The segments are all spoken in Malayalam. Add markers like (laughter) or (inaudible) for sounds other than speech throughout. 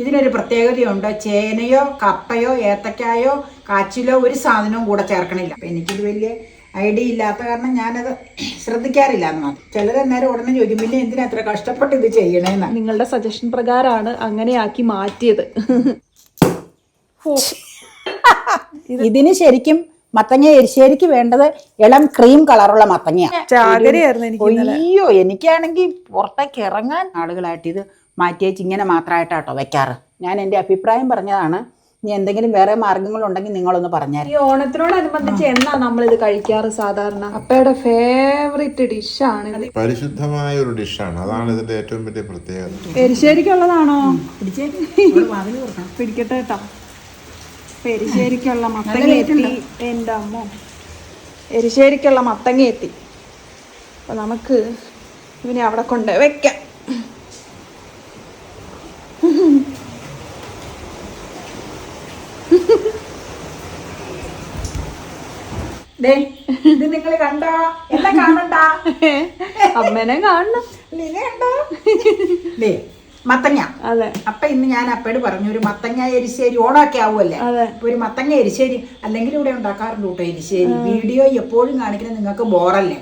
ഇതിനൊരു പ്രത്യേകതയുണ്ട്. ചേനയോ കപ്പയോ ഏത്തക്കായോ കാച്ചിലോ ഒരു സാധനവും കൂടെ ചേർക്കണില്ല. അപ്പം എനിക്കിത് വലിയ ഐഡിയ ഇല്ലാത്ത കാരണം ഞാനത് ശ്രദ്ധിക്കാറില്ല എന്ന്. മാത്രം ചിലർ അന്നേരം ഉടനെ ചോദിക്കും പിന്നെ എന്തിനാ അത്ര കഷ്ടപ്പെട്ട് ഇത് ചെയ്യണേന്ന്? നിങ്ങളുടെ സജഷൻ പ്രകാരമാണ് അങ്ങനെയാക്കി മാറ്റിയത്. ഇതിന് ശരിക്കും മത്തങ്ങ എരിശ്ശേരിക്ക് വേണ്ടത് ഇളം ക്രീം കളറുള്ള മത്തങ്ങയാണ് അയ്യോ എനിക്കാണെങ്കിൽ പുറത്തേക്ക് ഇറങ്ങാൻ ആളുകളായിട്ട് ഇത് മാറ്റിയേച്ച് ഇങ്ങനെ മാത്രമായിട്ടാട്ടോ വെക്കാറ്. ഞാൻ എന്റെ അഭിപ്രായം പറഞ്ഞതാണ് ഇനി എന്തെങ്കിലും വേറെ മാർഗങ്ങളുണ്ടെങ്കിൽ നിങ്ങളൊന്ന് പറഞ്ഞാൽ ഈ ഓണത്തിനോടനുബന്ധിച്ച് എന്നാ നമ്മൾ ഇത് കഴിക്കാറ് സാധാരണ? അപ്പയുടെ ഫേവറേറ്റ് ഡിഷാണ് ഇത്. പരിശുദ്ധമായ ഒരു ഡിഷാണ് അതാണ് ഇതിന്റെ ഏറ്റവും വലിയ പ്രത്യേകത. എരിശ്ശേരിക്കുള്ളതാണോ? പിടിക്കട്ടെ കേട്ടോ. എരിശ്ശേരിക്കുള്ള മത്തങ്ങ എത്തി എന്റെ അമ്മോ. എരിശ്ശേരിക്കുള്ള മത്തങ്ങ എത്തി. അപ്പൊ നമുക്ക് ഇവനെ അവിടെ കൊണ്ട് വെക്കാം. ഇത് നിങ്ങൾ കണ്ടോ? എന്നെ കാണണ്ട. അമ്മനെ കാണണം. ലീല കണ്ടോ? ദേ മത്തങ്ങ. അതെ. അപ്പൊ ഇന്ന് ഞാൻ അപ്പയോട് പറഞ്ഞു ഒരു മത്തങ്ങ എരിശ്ശേരി ഓണമൊക്കെ ആവുമല്ലേ? ഒരു മത്തങ്ങ എരിശ്ശേരി അല്ലെങ്കിൽ ഇവിടെ ഉണ്ടാക്കാറുണ്ട് കേട്ടോ എരിശ്ശേരി. വീഡിയോ എപ്പോഴും കാണിക്കുന്നത് നിങ്ങൾക്ക് ബോറല്ലേ?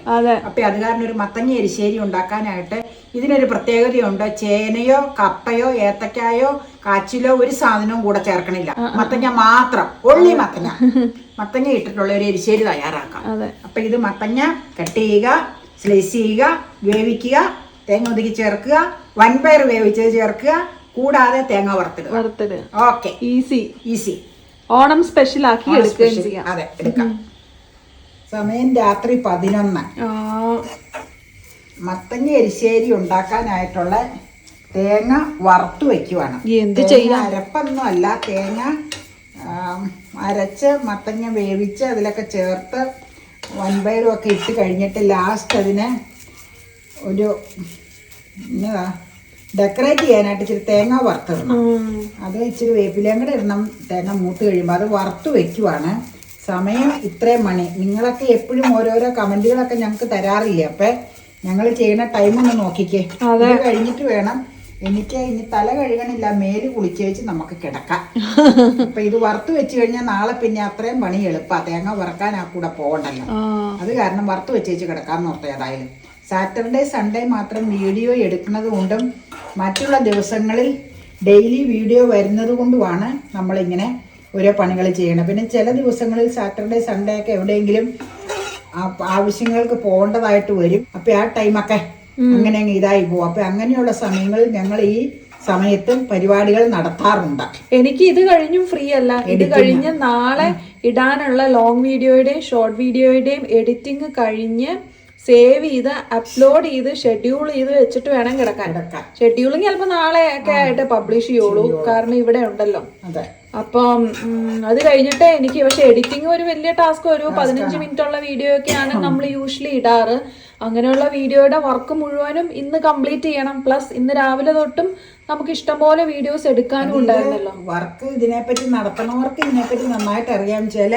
അപ്പൊ അത് കാരണം ഒരു മത്തങ്ങ എരിശ്ശേരി ഉണ്ടാക്കാനായിട്ട് ഇതിനൊരു പ്രത്യേകതയുണ്ട്. ചേനയോ കപ്പയോ ഏത്തക്കായോ കാച്ചിലോ ഒരു സാധനവും കൂടെ ചേർക്കണില്ല. മത്തങ്ങ മാത്രം. ഒള്ളി മത്തങ്ങ. (laughs) മത്തങ്ങ ഇട്ടിട്ടുള്ള ഒരു എരിശ്ശേരി തയ്യാറാക്കാം. അപ്പൊ ഇത് മത്തങ്ങ കട്ട് ചെയ്യുക സ്ലൈസ് ചെയ്യുക വേവിക്കുക തേങ്ങ ഒതുക്കി ചേർക്കുക വൻപയർ വേവിച്ചത് ചേർക്കുക കൂടാതെ തേങ്ങ വറുത്തിടുക. വറുത്തിടുക. Okay easy easy Onam special ആക്കി എടുക്കുകയും ചെയ്യാം. അതെ എടുക്കാം. സമയം രാത്രി പതിനൊന്ന്. മത്തങ്ങ എരിശ്ശേരി ഉണ്ടാക്കാനായിട്ടുള്ള തേങ്ങ വറുത്ത് വെക്കുവാണ്. എന്ത്? അരപ്പൊന്നും അല്ല തേങ്ങ അരച്ച് മത്തങ്ങ വേവിച്ച് അതിലൊക്കെ ചേർത്ത് വൻപയറും ഒക്കെ ഇട്ട് കഴിഞ്ഞിട്ട് ലാസ്റ്റ് അതിനെ ഒരു എന്നതാ ഡെക്കറേറ്റ് ചെയ്യാനായിട്ട് ഇച്ചിരി തേങ്ങ വറുത്തിടണം. അത് ഇച്ചിരി വേപ്പിലയും കൂടെ ഇടണം. തേങ്ങ മൂത്ത് കഴിയുമ്പോൾ അത് വറുത്ത് വെക്കുവാണ്. സമയം ഇത്രയും മണി. നിങ്ങളൊക്കെ എപ്പോഴും ഓരോരോ കമന്റുകളൊക്കെ ഞങ്ങൾക്ക് തരാറില്ലേ? അപ്പം ഞങ്ങൾ ചെയ്യുന്ന ടൈം ഒന്ന് നോക്കിക്കേ. അത്. കഴിഞ്ഞിട്ട് വേണം എനിക്ക് ഇനി തല കഴുകണില്ല മേൽ കുളിച്ചേച്ച് നമുക്ക് കിടക്കാം. (laughs) അപ്പൊ ഇത് വറുത്ത് വെച്ച് കഴിഞ്ഞാൽ നാളെ പിന്നെ അത്രയും പണി എളുപ്പാ. തേങ്ങ വറക്കാൻ ആ കൂടെ പോകണ്ടല്ലോ. അത് കാരണം വറുത്ത് വെച്ചേച്ച് കിടക്കാന്ന് ഓർത്ത ഏതായാലും. സാറ്റർഡേ സൺഡേ മാത്രം വീഡിയോ എടുക്കുന്നത് കൊണ്ടും മറ്റുള്ള ദിവസങ്ങളിൽ ഡെയിലി വീഡിയോ വരുന്നത് കൊണ്ടുമാണ് നമ്മളിങ്ങനെ ഓരോ പണികൾ ചെയ്യണം പിന്നെ ചില ദിവസങ്ങളിൽ സാറ്റർഡേ സൺഡേ ഒക്കെ എവിടെയെങ്കിലും ആവശ്യങ്ങൾക്ക് പോകേണ്ടതായിട്ട് വരും. അപ്പൊ ആ ടൈമൊക്കെ അങ്ങനെ അങ്ങ് ഇതായി പോകും അപ്പൊ അങ്ങനെയുള്ള സമയങ്ങളിൽ ഞങ്ങൾ ഈ സമയത്തും പരിപാടികൾ നടത്താറുണ്ട്. എനിക്ക് ഇത് കഴിഞ്ഞും ഫ്രീ അല്ല. ഇത് കഴിഞ്ഞ് നാളെ ഇടാനുള്ള ലോങ് വീഡിയോയുടെയും ഷോർട്ട് വീഡിയോയുടെയും എഡിറ്റിംഗ് കഴിഞ്ഞ് സേവ് ചെയ്ത് അപ്ലോഡ് ചെയ്ത് ഷെഡ്യൂൾ ചെയ്ത് വെച്ചിട്ട് വേണം കിടക്കാൻ. ഷെഡ്യൂളിങ് ചിലപ്പോൾ നാളെ ഒക്കെ ആയിട്ട് പബ്ലിഷ് ചെയ്യുള്ളൂ. കാരണം ഇവിടെ ഉണ്ടല്ലോ. അതെ. അപ്പം അത് കഴിഞ്ഞിട്ട് എനിക്ക് പക്ഷെ എഡിറ്റിംഗ് ഒരു വലിയ ടാസ്ക് ഒരു പതിനഞ്ച് മിനിറ്റ് ഉള്ള വീഡിയോ ഒക്കെയാണ് നമ്മൾ യൂഷ്വലി ഇടാറ്. അങ്ങനെയുള്ള വീഡിയോയുടെ വർക്ക് മുഴുവനും ഇന്ന് കംപ്ലീറ്റ് ചെയ്യണം. പ്ലസ് ഇന്ന് രാവിലെ തൊട്ടും നമുക്ക് ഇഷ്ടംപോലെ വീഡിയോസ് എടുക്കാനും ഉണ്ടായിരുന്നല്ലോ. വർക്ക് ഇതിനെപ്പറ്റി നടത്തണവർക്ക് ഇതിനെപ്പറ്റി നന്നായിട്ട് അറിയാം. ചില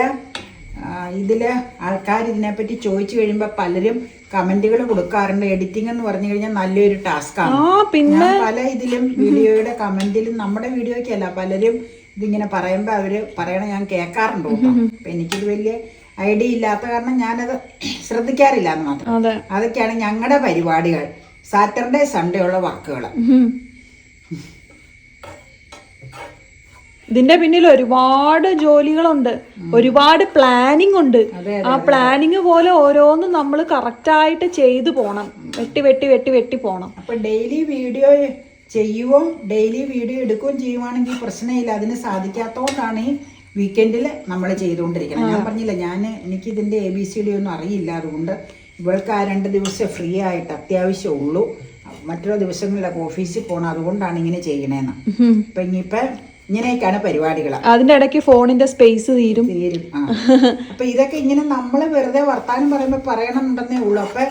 ഇതിൽ ആൾക്കാർ ഇതിനെപ്പറ്റി ചോദിച്ചു കഴിയുമ്പോൾ പലരും കമന്റുകൾ കൊടുക്കാറുണ്ട്. എഡിറ്റിംഗ് എന്ന് പറഞ്ഞു കഴിഞ്ഞാൽ നല്ലൊരു ടാസ്ക്കാണ് ആണ്. പിന്നെ പല ഇതിലും വീഡിയോയുടെ കമന്റിലും നമ്മുടെ വീഡിയോയ്ക്കല്ല പലരും ഇതിങ്ങനെ പറയുമ്പോൾ അവർ പറയണ ഞാൻ കേൾക്കാറുണ്ട് കേട്ടോ. അപ്പൊ എനിക്കിത് വലിയ ഐഡിയ ഇല്ലാത്ത കാരണം ഞാനത് ശ്രദ്ധിക്കാറില്ല എന്ന് മാത്രം. അതെ. അതൊക്കെയാണ് ഞങ്ങളുടെ പരിപാടികൾ. സാറ്റർഡേ സൺഡേ ഉള്ള വർക്കുകൾ ഇതിന്റെ പിന്നിൽ ഒരുപാട് ജോലികളുണ്ട്. ഒരുപാട് പ്ലാനിങ് ഉണ്ട്. ആ പ്ലാനിങ് പോലെ ഓരോന്നും നമ്മൾ കറക്റ്റ് ആയിട്ട് ചെയ്തു പോണം. വെട്ടി വെട്ടി വെട്ടി വെട്ടി പോണം. അപ്പൊ ഡെയിലി വീഡിയോ ചെയ്യുവോ? ഡെയിലി വീഡിയോ എടുക്കുകയും ചെയ്യുവാണെങ്കിൽ പ്രശ്നമില്ല. അതിന് സാധിക്കാത്തതുകൊണ്ടാണ് ഈ വീക്കെൻഡിൽ നമ്മൾ ചെയ്തുകൊണ്ടിരിക്കണം. ഞാൻ പറഞ്ഞില്ല ഞാൻ എനിക്ക് ഇതിന്റെ എ ബി സി ഡി ഒന്നും അറിയില്ല. അതുകൊണ്ട് ഇവൾക്ക് ആ രണ്ട് ദിവസം ഫ്രീ ആയിട്ട് അത്യാവശ്യം ഉള്ളൂ. മറ്റുള്ള ദിവസങ്ങളിലൊക്കെ ഓഫീസിൽ പോകണം അതുകൊണ്ടാണ് ഇങ്ങനെ ചെയ്യണേന്ന്. ഇപ്പം ഇനിയിപ്പം ഇങ്ങനെയൊക്കെയാണ് പരിപാടികൾ അതിന്റെ ഇടയ്ക്ക് ഫോണിന്റെ സ്പേസ് തീരും. തീരും. അപ്പൊ ഇതൊക്കെ ഇങ്ങനെ നമ്മൾ വെറുതെ വർത്താനം പറയുമ്പോൾ പറയണമെന്നുണ്ടെന്നേ ഉള്ളൂ. അപ്പൊ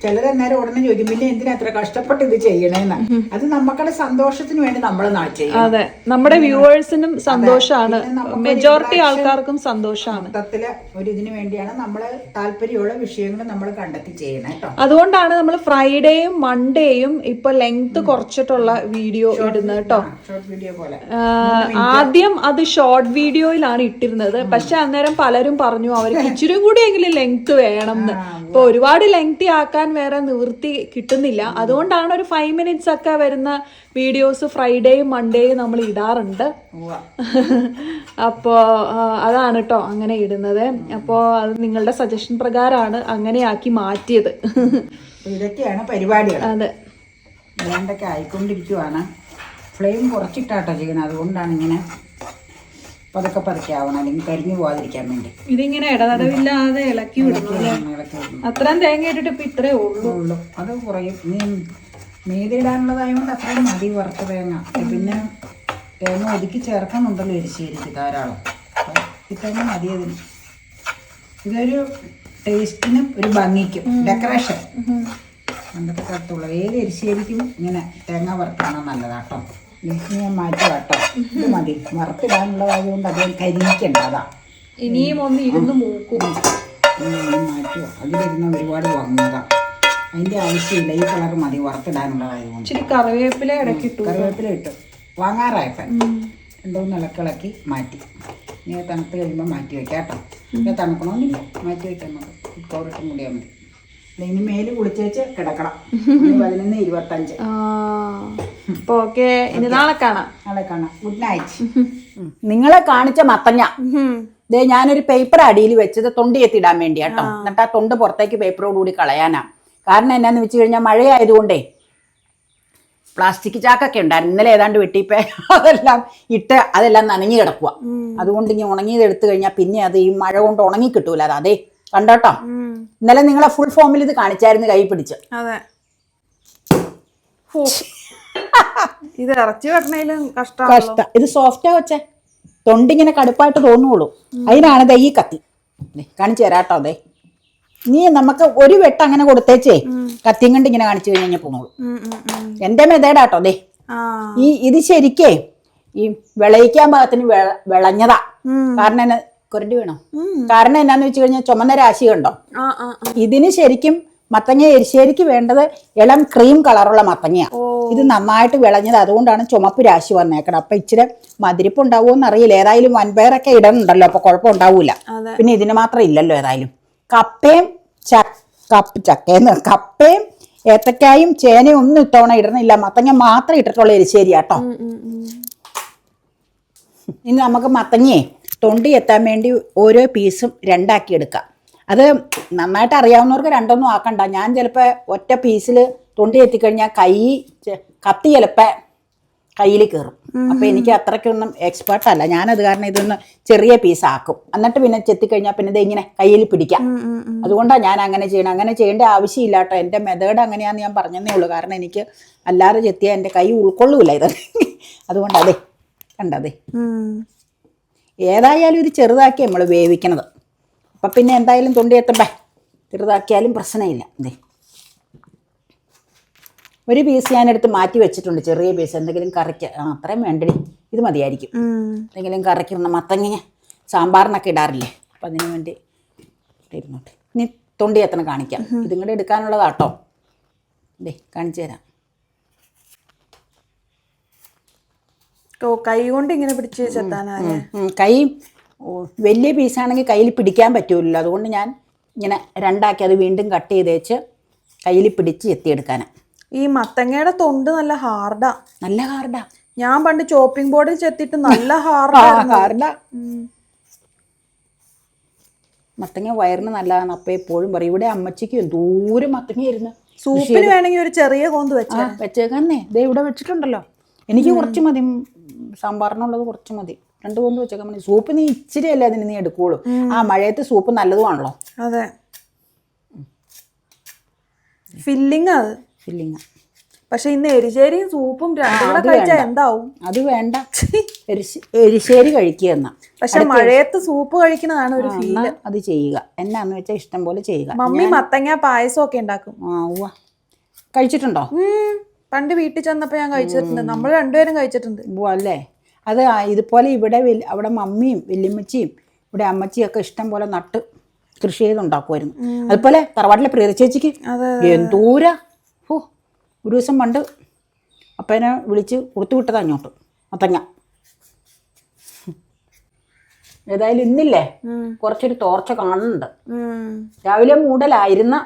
ചിലർ അന്നേരം ഉടനെ ചോദിക്കും പിന്നെ എന്തിനാ അത്ര കഷ്ടപ്പെട്ട് ഇത് ചെയ്യണേന്ന്? അത് നമുക്കുടെ സന്തോഷത്തിന് വേണ്ടി നമ്മൾ ചെയ്യും അതെ. നമ്മുടെ വ്യൂവേഴ്സിനും സന്തോഷമാണ് മെജോറിറ്റി ആൾക്കാർക്കും സന്തോഷമാണ് മൊത്തത്തിൽ ഒരു ഇതിനു വേണ്ടിയാണ് നമ്മൾ താല്പര്യമുള്ള വിഷയങ്ങൾ നമ്മൾ കണ്ടെത്തി ചെയ്യണേ കേട്ടോ അതുകൊണ്ടാണ് നമ്മൾ ഫ്രൈഡേയും മൺഡേയും ഇപ്പൊ ലെങ്ത് കുറച്ചിട്ടുള്ള വീഡിയോ ഇടുന്നത് കേട്ടോ ഷോർട്ട് വീഡിയോ പോലെ. ആദ്യം അത് ഷോർട്ട് വീഡിയോയിലാണ് ഇട്ടിരുന്നത്. പക്ഷെ അന്നേരം പലരും പറഞ്ഞു അവർക്ക് (laughs) ഇച്ചിരി കൂടിയെങ്കിലും ലെങ്ത് വേണം എന്ന്. ഇപ്പൊ ഒരുപാട് ലെങ്തി ആക്കാൻ വേറെ നിവൃത്തി കിട്ടുന്നില്ല. അതുകൊണ്ടാണ് ഒരു ഫൈവ് മിനിറ്റ്സ് ഒക്കെ വരുന്ന വീഡിയോസ് ഫ്രൈഡേയും മൺഡേയും നമ്മൾ ഇടാറുണ്ട്. അപ്പോ അപ്പോൾ അതാണ് കേട്ടോ അങ്ങനെ ഇടുന്നത്. അപ്പോൾ അത് നിങ്ങളുടെ സജഷൻ പ്രകാരമാണ് അങ്ങനെയാക്കി മാറ്റിയത്. ഇതൊക്കെയാണ് പരിപാടികൾ. അതെ. വേണ്ടൊക്കെ ആയിക്കൊണ്ടിരിക്കുവാണ്. ഫ്ലെയിം കുറച്ചിട്ടാട്ടോ ചെയ്യണം അതുകൊണ്ടാണ് ഇങ്ങനെ പതുക്കെ പതുക്കെ ആവണം അല്ലെങ്കിൽ കരിഞ്ഞു പോകാതിരിക്കാൻ വേണ്ടി. ഇതിങ്ങനെ ഇടതടവില്ലാതെ ഇളക്കി വിടണം. അത്രയും തേങ്ങ ഇട്ടിട്ട് ഇപ്പൊ ഇത്രേ ഉള്ളൂ. ഉള്ളു. അത് കുറയും. നീ മീതി ഇടാനുള്ളതായതുകൊണ്ട് അത്രയും മതി വറുത്ത തേങ്ങ. പിന്നെ തേങ്ങ ഒതുക്കി ചേർക്കുന്നുണ്ടല്ലോ എരിശ്ശേരിക്ക് ധാരാളം. ഈ തേങ്ങ മതി അതിന്. ഇതൊരു ടേസ്റ്റിനും ഒരു ഭംഗിക്കും. ഡെക്കറേഷൻ. പണ്ടത്തെ കാലത്തുള്ള ഏത് എരിശ്ശേരിക്കും ഇങ്ങനെ തേങ്ങ വറുത്താണ് നല്ലതാട്ടോ. ഞാൻ മാറ്റി കേട്ടോ ഇത് മതി. വറുത്തിടാനുള്ളതായതുകൊണ്ട് അധികം കരിയിക്കണ്ട അതാ. ഇനിയും ഒന്ന് ഇരുന്ന് മൂക്കും. മാറ്റുക അതിലിരുന്ന് ഒരുപാട് വന്നതാ. അതിന്റെ ആവശ്യമില്ല. ഈ കളർ മതി. വറുത്തിടാനുള്ളതായതുകൊണ്ട് ഇച്ചിരി കറിവേപ്പില ഇടയ്ക്ക് ഇട്ടു. കറിവേപ്പില ഇട്ടു. വാങ്ങാറായപ്പൻ. രണ്ടുമൂന്ന് ഇളക്കിളക്കി മാറ്റി. ഇനി തണുപ്പ് തണുത്ത് കഴിയുമ്പോൾ മാറ്റി വെക്കാം കേട്ടോ. തണുക്കണമെന്നില്ല മാറ്റി വെക്കാൻ മതി കോറിട്ട് കൂടിയാൽ മതി. ഇനി മേൽ കുളിച്ചേച്ച് കിടക്കണം. (laughs) പതിനൊന്ന് ഇരുപത്തഞ്ച്. അപ്പൊ ഓക്കെ ഇനി നാളെ കാണാം. നാളെ കാണാം. ഗുഡ് നൈറ്റ് നിങ്ങളെ കാണിച്ച മത്തങ്ങ. ദേ ഞാനൊരു പേപ്പർ അടിയിൽ വെച്ചത് തൊണ്ടി എത്തിടാൻ വേണ്ടി കേട്ടോ എന്നിട്ട് ആ തൊണ്ട് പുറത്തേക്ക് പേപ്പറോട് കൂടി കളയാനാ. കാരണം എന്നാന്ന് വെച്ച് കഴിഞ്ഞാൽ മഴയായതുകൊണ്ടേ പ്ലാസ്റ്റിക് ചാക്കൊക്കെ ഉണ്ടായിരുന്നു. ഇന്നലെ ഏതാണ്ട് വെട്ടിപ്പേ (laughs) അതെല്ലാം ഇട്ട് അതെല്ലാം നനഞ്ഞു കിടക്കുക അതുകൊണ്ട് ഇനി ഉണങ്ങിയത് എടുത്തു കഴിഞ്ഞാൽ പിന്നെ അത് ഈ മഴ കൊണ്ട് ഉണങ്ങി കിട്ടൂല. അത് അതേ കണ്ടോട്ടോ? ഇന്നലെ നിങ്ങളെ ഫുൾ ഫോമിൽ ഇത് കാണിച്ചായിരുന്നു കൈ പിടിച്ച്. അതെ. ഇത് ഇറച്ചി വെട്ടണേലും കഷ്ടമാണ് കഷ്ട. ഇത് സോഫ്റ്റാ വെച്ചേ തൊണ്ടിങ്ങനെ കടുപ്പായിട്ട് തോന്നുള്ളൂ. അതിനാണ് ദേ ഈ കത്തി. കാണിച്ചു തരാട്ടോ അതെ നീ നമുക്ക് ഒരു വെട്ട് അങ്ങനെ കൊടുത്തേച്ചേ കത്തിയും കണ്ട് ഇങ്ങനെ കാണിച്ചു കഴിഞ്ഞാൽ പോന്നോളൂ. എന്റെ മെതേടാട്ടോ അതെ ഈ ഇത് ശരിക്കേ ഈ വിളയിക്കാൻ ഭാഗത്തിന് വിള- വിളഞ്ഞതാ. കാരണം കുരണ്ടി വേണോ? കാരണം എന്നാന്ന് വെച്ച് കഴിഞ്ഞാൽ ചുമന്ന രാശി കണ്ടോ ഇതിന് ശരിക്കും മത്തങ്ങ എരിശ്ശേരിക്ക് വേണ്ടത് ഇളം ക്രീം കളറുള്ള മത്തങ്ങയാണ് ഇത് നന്നായിട്ട് വിളഞ്ഞത് അതുകൊണ്ടാണ് ചുമപ്പ് രാശി വന്നേക്കണം അപ്പൊ ഇച്ചിരി മതിരിപ്പ് ഉണ്ടാവുമോന്ന് അറിയില്ല. ഏതായാലും വൻപയറൊക്കെ ഇടണുണ്ടല്ലോ അപ്പൊ കുഴപ്പം ഉണ്ടാവൂല പിന്നെ ഇതിന് മാത്രം ഇല്ലല്ലോ ഏതായാലും. കപ്പയും കപ്പ് ചക്കയെന്ന് കപ്പയും ഏത്തക്കായും ചേനയും ഒന്നും ഇത്തവണ ഇടണില്ല. മത്തങ്ങ മാത്രം ഇട്ടിട്ടുള്ള എരിശ്ശേരി കേട്ടോ ഇനി നമുക്ക് മത്തങ്ങയെ തൊണ്ടി എത്താൻ വേണ്ടി ഓരോ പീസും രണ്ടാക്കി എടുക്കാം അത് നന്നായിട്ട് അറിയാവുന്നവർക്ക് രണ്ടൊന്നും ആക്കണ്ട. ഞാൻ ചിലപ്പോൾ ഒറ്റ പീസിൽ തൊണ്ടി എത്തിക്കഴിഞ്ഞാൽ കൈ കത്തി ചിലപ്പോൾ കയ്യിൽ കയറും. അപ്പം എനിക്ക് അത്രയ്ക്കൊന്നും എക്സ്പേർട്ട് അല്ല. ഞാനത് കാരണം ഇതൊന്ന് ചെറിയ പീസ് ആക്കും. എന്നിട്ട് പിന്നെ ചെത്തിക്കഴിഞ്ഞാൽ പിന്നെ ഇത് ഇങ്ങനെ കയ്യിൽ പിടിക്കാം. അതുകൊണ്ടാണ് ഞാൻ അങ്ങനെ ചെയ്യണം. അങ്ങനെ ചെയ്യേണ്ട ആവശ്യമില്ല കേട്ടോ എന്റെ മെത്തേഡ് അങ്ങനെയാണെന്ന് ഞാൻ പറഞ്ഞതേ ഉള്ളൂ. കാരണം എനിക്ക് അല്ലാതെ ചെത്തിയാൽ എന്റെ കൈ ഉൾക്കൊള്ളൂല ഇത് അതുകൊണ്ടതെ അതെ കണ്ടതേ ഏതായാലും ഇത് ചെറുതാക്കി നമ്മൾ വേവിക്കണത്. അപ്പം പിന്നെ എന്തായാലും തൊണ്ടി എത്തണ്ടേ ചെറുതാക്കിയാലും പ്രശ്നമില്ല. അതെ ഒരു പീസ് ഞാനെടുത്ത് മാറ്റി വെച്ചിട്ടുണ്ട് ചെറിയ പീസ് എന്തെങ്കിലും കറിക്ക്. ആ അത്രയും വേണ്ടടി. ഇത് മതിയായിരിക്കും. എന്തെങ്കിലും കറിക്കുന്ന മത്തങ്ങ സാമ്പാറിനൊക്കെ ഇടാറില്ലേ? അപ്പം അതിന് വേണ്ടി ഇരുന്നോട്ടെ. ഇനി തൊണ്ടി എത്തണം കാണിക്കാം. ഇതും കൂടെ എടുക്കാനുള്ളതാട്ടോ. ദേ കാണിച്ചു തരാം. ഓ കൈ കൊണ്ട് ഇങ്ങനെ പിടിച്ച് കൈ വലിയ പീസാണെങ്കിൽ കയ്യിൽ പിടിക്കാൻ പറ്റൂലല്ലോ. അതുകൊണ്ട് ഞാൻ ഇങ്ങനെ രണ്ടാക്കി അത് വീണ്ടും കട്ട് ചെയ്തേച്ച് കയ്യിൽ പിടിച്ച് എത്തിയെടുക്കാൻ ഈ മത്തങ്ങയുടെ തൊണ്ട് നല്ല ഹാർഡാ നല്ല ഹാർഡാ ഞാൻ പണ്ട് ചോപ്പിംഗ് ബോർഡിൽ ചെത്തിട്ട് നല്ല (laughs) ഹാർഡാ ഹാർഡാ മത്തങ്ങ വയറിന് നല്ലതാണ് അപ്പം എപ്പോഴും പറയും. ഇവിടെ അമ്മച്ചിക്ക് മത്തങ്ങ മത്തങ്ങയായിരുന്നു. സൂപ്പിന് വേണമെങ്കിൽ ഒരു ചെറിയ കോന്ത് വെച്ചാ വെച്ചേക്കാന്നേ. ദേ ഇവിടെ വെച്ചിട്ടുണ്ടല്ലോ. എനിക്ക് കുറച്ച് മതി. സാമ്പാറിനുള്ളത് കുറച്ച് മതി. രണ്ട് കൊണ്ട് വെച്ചേക്കാൻ മതി സൂപ്പ് നീ ഇച്ചിരി അല്ലേ അതിന് നീ എടുക്കുള്ളൂ. ആ മഴയത്ത് സൂപ്പ് നല്ലതുമാണല്ലോ. അതെ. ഫില്ലിങ് അത്? ഫില്ലിങ് പക്ഷെ ഇന്ന് എരിശ്ശേരിയും സൂപ്പും രണ്ടും കൂടെ കഴിച്ചാൽ എന്താവും? അത് വേണ്ട. എരിശേരി എരിശ്ശേരി കഴിക്കുക എന്നാ. പക്ഷെ മഴയത്ത് സൂപ്പ് കഴിക്കുന്നതാണ് ഒരു ഫീൽ അത് ചെയ്യുക. എന്നാന്ന് വെച്ചാൽ ഇഷ്ടം പോലെ ചെയ്യുക. മമ്മി മത്തങ്ങ പായസം ഒക്കെ ഉണ്ടാക്കും. ആ ഉവ കഴിച്ചിട്ടുണ്ടോ. പണ്ട് വീട്ടിൽ ചെന്നപ്പോൾ ഞാൻ കഴിച്ചിട്ടുണ്ട്. നമ്മൾ രണ്ടുപേരും കഴിച്ചിട്ടുണ്ട്. അല്ലേ? അത് ഇതുപോലെ ഇവിടെ അവിടെ മമ്മിയും വല്യമ്മച്ചിയും ഇവിടെ അമ്മച്ചിയൊക്കെ ഇഷ്ടം പോലെ നട്ട് കൃഷി ചെയ്തുണ്ടാക്കുമായിരുന്നു അതുപോലെ തറവാട്ടിലെ പ്രിയ ചേച്ചിക്ക് എന്തൂര? ഓ ഒരു ദിവസം പണ്ട് അപ്പനെ വിളിച്ച് കൊടുത്തു വിട്ടതാ അങ്ങോട്ട് അത്തങ്ങ ഏതായാലും ഇന്നില്ലേ? കുറച്ചൊരു തോർച്ച കാണുന്നുണ്ട്. രാവിലെ മൂടലായിരുന്ന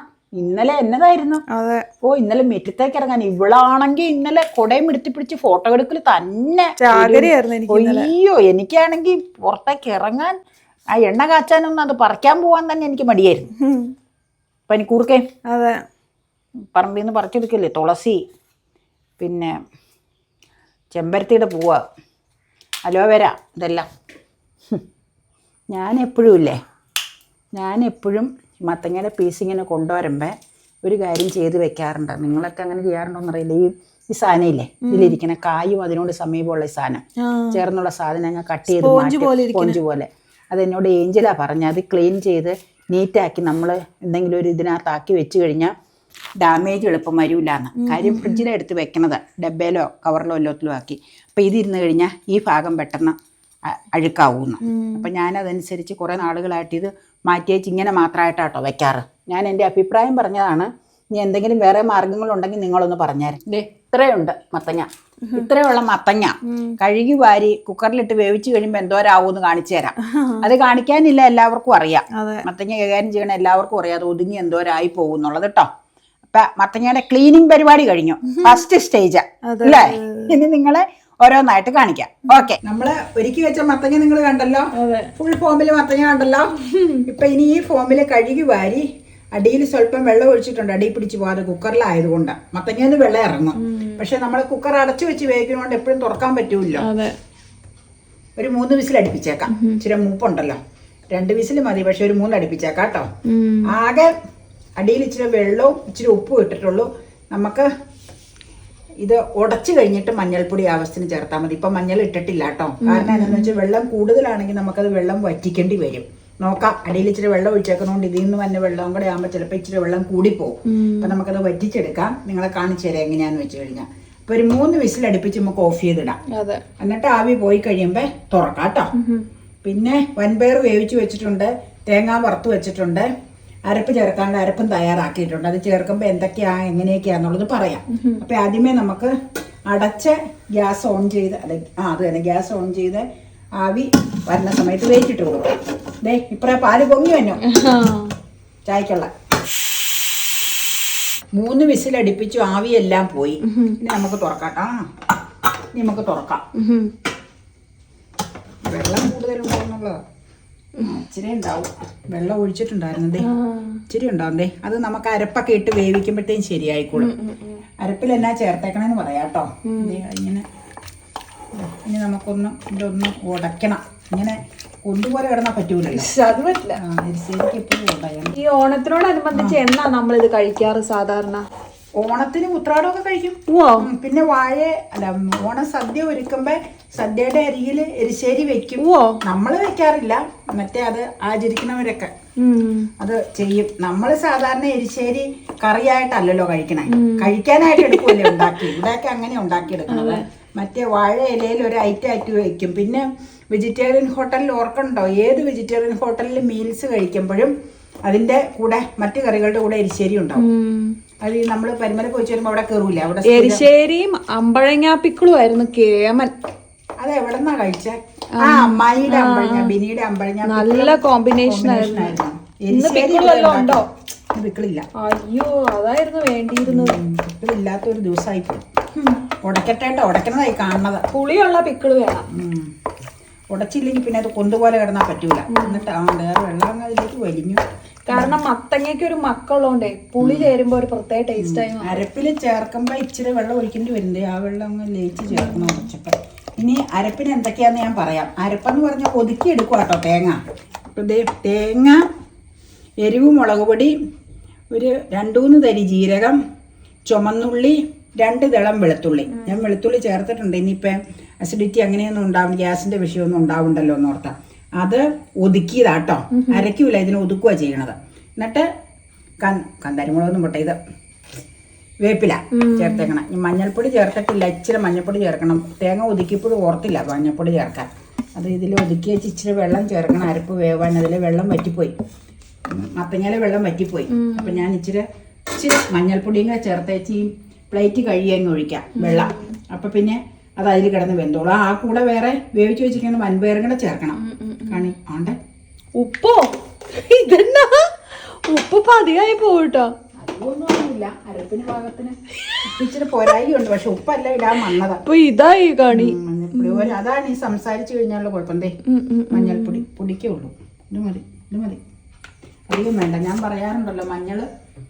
ഇന്നലെ എന്നതായിരുന്നു? അതെ. ഓ ഇന്നലെ മെറ്റിത്തേക്ക് ഇറങ്ങാൻ. ഇവളാണെങ്കിൽ ഇന്നലെ കൊടയും എടുത്തി പിടിച്ച് ഫോട്ടോ എടുക്കൽ തന്നെ അയ്യോ എനിക്കാണെങ്കിൽ പുറത്തേക്ക് ഇറങ്ങാൻ ആ എണ്ണ കാച്ചാനൊന്നും അത് പറിക്കാൻ പോവാൻ തന്നെ എനിക്ക് മടിയായിരുന്നു. പനിക്കൂർക്കേ അതെ. പറമ്പിൽ നിന്ന് പറിച്ചെടുക്കില്ലേ തുളസി പിന്നെ ചെമ്പരത്തിയുടെ പൂവ് അലോവേര ഇതെല്ലാം. ഞാൻ എപ്പോഴും ഇല്ലേ? ഞാൻ എപ്പോഴും മത്തങ്ങയുടെ പീസ് ഇങ്ങനെ കൊണ്ടുവരുമ്പോൾ ഒരു കാര്യം ചെയ്ത് വെക്കാറുണ്ട്. നിങ്ങളൊക്കെ അങ്ങനെ ചെയ്യാറുണ്ടോന്ന് അറിയില്ല. ഈ ഈ സാധനം ഇല്ലേ ഇതിലിരിക്കണ കായും അതിനോട് സമീപമുള്ള ഈ സാധനം. ചേർന്നുള്ള സാധനം ഞാൻ കട്ട് ചെയ്ത് മാറ്റി. പോലെ അത് എന്നോട് ഏഞ്ചലാ പറഞ്ഞ അത് ക്ലീൻ ചെയ്ത് നീറ്റാക്കി നമ്മൾ എന്തെങ്കിലും ഒരു ഇതിനകത്താക്കി വെച്ച് കഴിഞ്ഞാൽ ഡാമേജ് എളുപ്പം വരില്ലാന്ന് കാര്യം ഫ്രിഡ്ജിലെടുത്ത് വെക്കണത്. ഡബ്ബയിലോ കവറിലോ എല്ലാത്തിലോ ആക്കി. അപ്പം ഇതിരുന്ന് കഴിഞ്ഞാൽ ഈ ഭാഗം പെട്ടെന്ന് അഴുക്കാവുന്നു. അപ്പം ഞാനതനുസരിച്ച് കുറേ നാളുകളായിട്ട് ഇത് മാറ്റി വെച്ച് ഇങ്ങനെ മാത്രമായിട്ടാട്ടോ വെക്കാറ്. ഞാൻ എന്റെ അഭിപ്രായം പറഞ്ഞതാണ് ഇനി എന്തെങ്കിലും വേറെ മാർഗങ്ങളുണ്ടെങ്കിൽ നിങ്ങളൊന്ന് പറഞ്ഞേരം. ഇത്രയുണ്ട് മത്തങ്ങ. ഇത്രയുള്ള മത്തങ്ങ. കഴുകി വാരി കുക്കറിലിട്ട് വേവിച്ച് കഴിയുമ്പോൾ എന്തോരാവുമെന്ന് കാണിച്ചു തരാം. അത് കാണിക്കാനില്ല എല്ലാവർക്കും അറിയാം. മത്തങ്ങ കൈകാര്യം ചെയ്യണ എല്ലാവർക്കും അറിയാം അത് ഒതുങ്ങി എന്തോരായി പോകും എന്നുള്ളത് കേട്ടോ അപ്പൊ മത്തങ്ങയുടെ ക്ലീനിങ് പരിപാടി കഴിഞ്ഞു. ഫസ്റ്റ് സ്റ്റേജ് അല്ലേ? ഇനി നിങ്ങളെ ഓരോന്നായിട്ട് കാണിക്കാം. ഓക്കെ നമ്മൾ ഒരുക്കി വെച്ച മത്തങ്ങ നിങ്ങൾ കണ്ടല്ലോ? ഫുൾ ഫോമിൽ മത്തങ്ങ കണ്ടല്ലോ? ഇപ്പൊ ഇനി ഈ ഫോമിൽ കഴുകി വാരി അടിയിൽ സ്വല്പം വെള്ളം ഒഴിച്ചിട്ടുണ്ട്. അടി പിടിച്ച് പോകാതെ കുക്കറിലായതുകൊണ്ട്. മത്തങ്ങന്ന് വെള്ളം ഇറങ്ങും. പക്ഷെ നമ്മൾ കുക്കർ അടച്ചു വെച്ച് വേവിക്കുന്നതുകൊണ്ട് എപ്പോഴും തുറക്കാൻ പറ്റൂല്ലോ? അതെ. ഒരു മൂന്ന് വിസിൽ അടുപ്പിച്ചേക്കാം. ഇച്ചിരി മൂപ്പുണ്ടല്ലോ. രണ്ട് വിസിൽ മതി പക്ഷെ ഒരു മൂന്ന് അടുപ്പിച്ചേക്കാം കേട്ടോ. ആകെ അടിയിൽ ഇച്ചിരി വെള്ളവും ഇച്ചിരി ഉപ്പും ഇട്ടിട്ടുള്ളൂ. നമുക്ക് ഇത് ഉടച്ചു കഴിഞ്ഞിട്ട് മഞ്ഞൾപ്പൊടി ആവശ്യത്തിന് ചേർത്താൽ മതി. ഇപ്പൊ മഞ്ഞൾ ഇട്ടിട്ടില്ല കേട്ടോ. കാരണം എന്താണെന്ന് വെച്ചാൽ വെള്ളം കൂടുതലാണെങ്കിൽ നമുക്കത് വെള്ളം വറ്റിക്കേണ്ടി വരും. നോക്കാം. അടിയിൽ ഇച്ചിരി വെള്ളം ഒഴിച്ചേക്കുന്നതുകൊണ്ട് ഇതിൽ നിന്ന് തന്നെ വെള്ളം കൂടെ ആകുമ്പോൾ ചിലപ്പോൾ ഇച്ചിരി വെള്ളം കൂടിപ്പോകും അപ്പൊ നമുക്കത് വറ്റിച്ചെടുക്കാം. നിങ്ങളെ കാണിച്ചു തരാം എങ്ങനെയാന്ന് വെച്ച് കഴിഞ്ഞാൽ അപ്പൊ ഒരു മൂന്ന് വിസിൽ അടുപ്പിച്ച് നമുക്ക് ഓഫ് ചെയ്തിടാം. അതെ. എന്നിട്ട് ആവി പോയി കഴിയുമ്പോൾ തുറക്കാം കേട്ടോ. പിന്നെ വൻപയർ വേവിച്ച് വെച്ചിട്ടുണ്ട്. തേങ്ങ വറുത്ത് വെച്ചിട്ടുണ്ട്. അരപ്പ് ചേർക്കാനുള്ള അരപ്പും തയ്യാറാക്കിയിട്ടുണ്ട്. അത് ചേർക്കുമ്പോൾ എന്തൊക്കെയാ എങ്ങനെയൊക്കെയാന്നുള്ളത് പറയാം. അപ്പൊ ആദ്യമേ നമുക്ക് അടച്ച് ഗ്യാസ് ഓൺ ചെയ്ത് അതെ ആ അത് തന്നെ ഗ്യാസ് ഓൺ ചെയ്ത് ആവി വരുന്ന സമയത്ത് വേറ്റിട്ട് കൊടുക്കും ദേ ഇപ്പറേ പാൽ പൊങ്ങി വന്നു. (laughs) ചായക്കുള്ള. മൂന്ന് വിസിലടിപ്പിച്ചു ആവിയെല്ലാം പോയി. ഇനി നമുക്ക് തുറക്കാം ആ നമുക്ക് തുറക്കാം വെള്ളം കൂടുതലുണ്ടോ എന്നുള്ളതാ ആ, ഇച്ചിരി ഉണ്ടാവും. വെള്ളം ഒഴിച്ചിട്ടുണ്ടായിരുന്നു ഇച്ചിരി ഉണ്ടാവുന്നേ അത് നമുക്ക് അരപ്പൊക്കെ ഇട്ട് വേവിക്കുമ്പോഴത്തേക്കും ശരിയായിക്കോളും. അരപ്പിൽ എന്നാ ചേർത്തേക്കണെന്ന് പറയാം കേട്ടോ. ഇങ്ങനെ. ഇനി നമുക്കൊന്ന് ഇതൊന്ന് ഉടയ്ക്കണം. ഇങ്ങനെ കൊണ്ടുപോലെ കിടന്നാൽ പറ്റൂലല്ലോ. അത് പറ്റില്ല. ഉടയണം ഈ ഓണത്തിനോടനുബന്ധിച്ച് എന്നാ നമ്മളിത് കഴിക്കാറ് സാധാരണ? ഓണത്തിന് ഉത്രാടമൊക്കെ കഴിക്കും. പിന്നെ വാഴ അല്ല ഓണ സദ്യ ഒരുക്കുമ്പോ സദ്യയുടെ അരികിൽ എരിശ്ശേരി വെക്കും. ഓ നമ്മൾ വെക്കാറില്ല. മറ്റേ അത് ആചരിക്കുന്നവരൊക്കെ. അത് ചെയ്യും. നമ്മൾ സാധാരണ എരിശ്ശേരി കറിയായിട്ടല്ലല്ലോ കഴിക്കണേ. കഴിക്കാനായിട്ട് എടുക്കുമല്ലേ ഉണ്ടാക്കി. (laughs) ഇവിടെയൊക്കെ അങ്ങനെ ഉണ്ടാക്കിയെടുക്കുന്നത്. മറ്റേ വാഴ ഇലയിൽ ഒരു ഐറ്റം ആയിട്ട് വെക്കും. പിന്നെ വെജിറ്റേറിയൻ ഹോട്ടലിൽ ഓർക്കണ്ടോ ഏത് വെജിറ്റേറിയൻ ഹോട്ടലിൽ മീൽസ് കഴിക്കുമ്പോഴും അതിന്റെ കൂടെ മറ്റു കറികളുടെ കൂടെ എരിശ്ശേരി ഉണ്ടാവും. അത് നമ്മൾ വരുമ്പോൾ അവിടെ കയറൂല അവിടെ സ്ഥിരം- എരിശ്ശേരിയും അമ്പഴങ്ങാപ്പിക്കളും ആയിരുന്നു കേമൻ. അത് എവിടെന്നാ കഴിച്ചേ? ആ അമ്മായിയുടെ അമ്പഴങ്ങ ബിനിയുടെ അമ്പഴങ്ങ നല്ല കോമ്പിനേഷൻ ആയിരുന്നു. ഉണ്ടോ? ഇത് അയ്യോ അതായിരുന്നു വേണ്ടിയിരുന്നത്. ഇല്ലാത്ത ഒരു ദിവസമായി പോയി. ഉടക്കട്ടെ കേട്ടോ ഉടക്കണതായി കാണുന്നത്. പുളിയുള്ള പിക്കിൾ വേണം. ഉടച്ചില്ലെങ്കിൽ പിന്നെ അത് കൊണ്ടുപോലെ കിടന്നാൽ പറ്റൂല. എന്നിട്ട് ആ വേറെ വെള്ളം അതിലേക്ക് വലിഞ്ഞു. കാരണം മത്തങ്ങയ്ക്ക് ഒരു മക്കളുണ്ടേ പുളി ചേരുമ്പോ ഒരു പ്രത്യേക ടേസ്റ്റ് ആയി. അരപ്പിൽ ചേർക്കുമ്പോ ഇച്ചിരി വെള്ളം ഒഴിക്കേണ്ടി വരുന്നുണ്ട് ആ വെള്ളം അങ്ങ് ലയിച്ച് ചേർക്കണം കുറച്ചൊക്കെ ഇനി അരപ്പിന് എന്തൊക്കെയാന്ന് ഞാൻ പറയാം. അരപ്പെന്ന് പറഞ്ഞാൽ ഒതുക്കി എടുക്കുക കേട്ടോ തേങ്ങ. തേങ്ങ എരിവ് മുളക് പൊടി ഒരു രണ്ടൂന്ന് തരി ജീരകം ചുമന്നുള്ളി രണ്ട് തിളം വെളുത്തുള്ളി. ഞാൻ വെളുത്തുള്ളി ചേർത്തിട്ടുണ്ട്. ഇനിയിപ്പം അസിഡിറ്റി അങ്ങനെയൊന്നും ഉണ്ടാവും ഗ്യാസിന്റെ വിഷയമൊന്നും ഉണ്ടാവുണ്ടല്ലോ എന്ന് ഓർത്താ അത് ഒതുക്കിയതാട്ടോ. അരയ്ക്കൂല ഇതിനെ ഒതുക്കുക ചെയ്യണത്. എന്നിട്ട് കന്താരിമുളകൊന്നും പൊട്ടെ ഇത് വേപ്പില ചേർത്തേക്കണം. ഈ മഞ്ഞൾപ്പൊടി ചേർത്തിട്ടില്ല ഇച്ചിരി മഞ്ഞൾപ്പൊടി ചേർക്കണം. തേങ്ങ ഒതുക്കിയപ്പോഴും ഓർത്തില്ല മഞ്ഞൾപ്പൊടി ചേർക്കാൻ. അത് ഇതിൽ ഒതുക്കി വെച്ച് ഇച്ചിരി വെള്ളം ചേർക്കണം. അരപ്പ് വേവാൻ അതിൽ വെള്ളം വറ്റിപ്പോയി. മത്തങ്ങയിലെ വെള്ളം വറ്റിപ്പോയി. അപ്പം ഞാൻ ഇച്ചിരി ഇച്ചിരി മഞ്ഞൾപ്പൊടിയും കൂടെ ചേർത്തേച്ച് ഈ പ്ലേറ്റ് കഴുകിയങ്ങ് ഒഴിക്കാം വെള്ളം. അപ്പം പിന്നെ അത് അതിൽ കിടന്ന് വെന്തോളൂ. ആ കൂടെ വേറെ വേവിച്ച് വെച്ചിരിക്കുന്ന വൻപയറും കൂടെ ചേർക്കണം. കാണി ആണ്ടെ? ഉപ്പോ? ഇതെന്നാ? ഉപ്പ് പതിയായി പോയിട്ടോ. ഇതായി കാണി. മഞ്ഞൾപ്പൊടി. അതാണ് ഈ സംസാരിച്ചു കഴിഞ്ഞാലുള്ള കുഴപ്പം. മഞ്ഞൾപ്പൊടി. പൊടിക്കേ ഉള്ളൂ. ഇത് മതി ഇത് മതി. അധികം വേണ്ട. ഞാൻ പറയാറുണ്ടല്ലോ മഞ്ഞൾ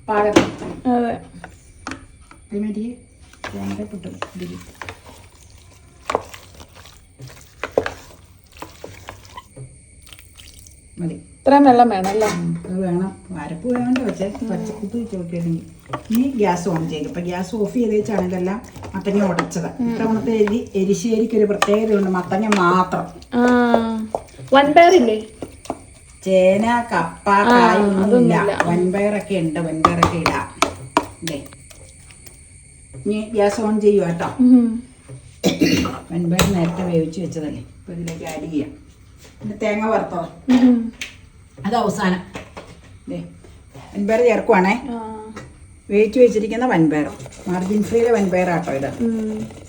പാകത്തിന് അതെ അതേമാതിരി തേങ്ങ പുട്ടും ഇതിൽ. മതി. ഇത്രയും വെള്ളം വേണം അല്ലേ ഉം, അത് വേണം. അരപ്പ് വേണ്ട വെച്ചാൽ പച്ചക്കുത്ത് ചോദിക്കുകയാണെങ്കിൽ ഇനി ഗ്യാസ് ഓൺ ചെയ്തു. ഇപ്പം ഗ്യാസ് ഓഫ് ചെയ്ത് വെച്ചാണ് ഇതെല്ലാം മത്തങ്ങ ഉടച്ചത്. ഇത്തവണത്തെ എരി എരിശ്ശേരിക്ക് ഒരു പ്രത്യേകതയുണ്ട് മത്തങ്ങ മാത്രം. വൻപയറില്ലേ? ചേന കപ്പ കായ ഒന്നുമില്ല വൻപയറൊക്കെ ഉണ്ട് വൻപയറൊക്കെ ഇടാം. ഇതേ ഇനി ഗ്യാസ് ഓൺ ചെയ്യുക കേട്ടോ. വൻപയർ നേരത്തെ വേവിച്ച് വെച്ചതല്ലേ. ഇപ്പം ഇതിലേക്ക് ആഡ് ചെയ്യാം. പിന്നെ തേങ്ങ വറുത്തോ അത് അവസാനം. ദേ വൻപയർ ചേർക്കുവാണേ. വേവിച്ച് വെച്ചിരിക്കുന്ന വൻപയർ. മാർജിൻ ഫ്രീയിലെ വൻപയർ ആട്ടോ ഇത്.